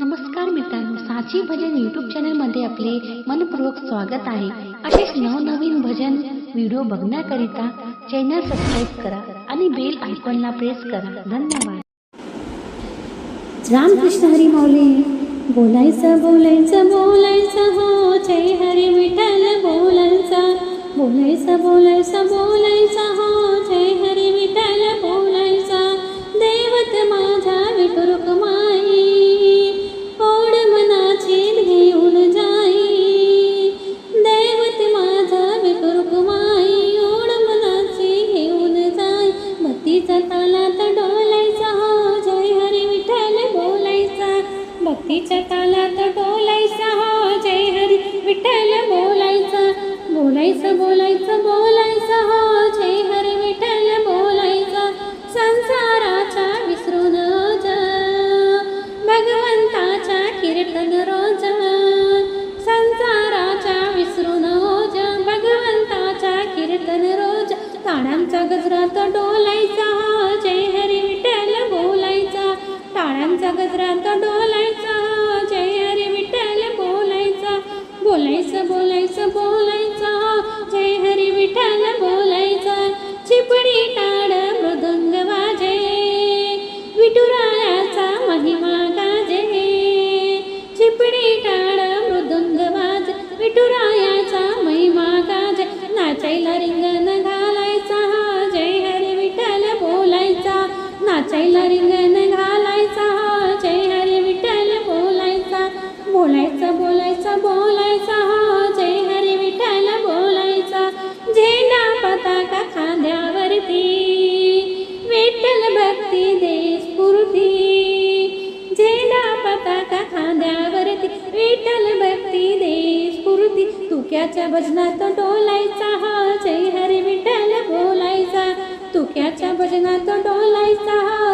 नमस्कार मित्रांनो साची भजन यूट्यूब चॅनलमध्ये आपले मनपूर्वक स्वागत आहे. असेच नवनवीन भजन व्हिडिओ बघण्याकरिता चॅनल सबस्क्राईब करा आणि बेल आयकॉनला प्रेस करा. धन्यवाद. रामकृष्ण हरी माऊली बोलायचं बोलायचं बोलायचं हो. जय हरी विठ्ठल बोलायचं बोलायचं बोलायचं बोलायचं हो. जय हरी विठ्ठल भक्तीच्या तालात डोलायचा हो जय हरी. विठ्ठल बोलायचा बोलायचं बोलायचं बोलायचं हो जय हरी. विठ्ठल बोलायचा संसाराचा विसरून रोज भगवंताचा कीर्तन रोज. संसाराचा विसरून रोज भगवंताचा कीर्तन रोज. टाळ्यांचा गजरात डोलायचा बोलायचा जय हरे विठ्ठल बोलायचा बोलायचं बोलायचं बोलायचं. जय हरे विठ्ठल बोलायचा चिपडी टाळ मृदंग वाजे. विठुरायाचा महिमा गाजे. चिपडी टाळ मृदंग वाज विठुरायाचा महिमा गाजे. नाचायला रिंगण घालायचा जय हरे विठ्ठल बोलायचा. नाचायला रिंगण तुक्याच्या भजनात डोलायचा हा जय हरी विठ्ठल बोलायचा. तुक्याच्या भजनात डोलायचा हा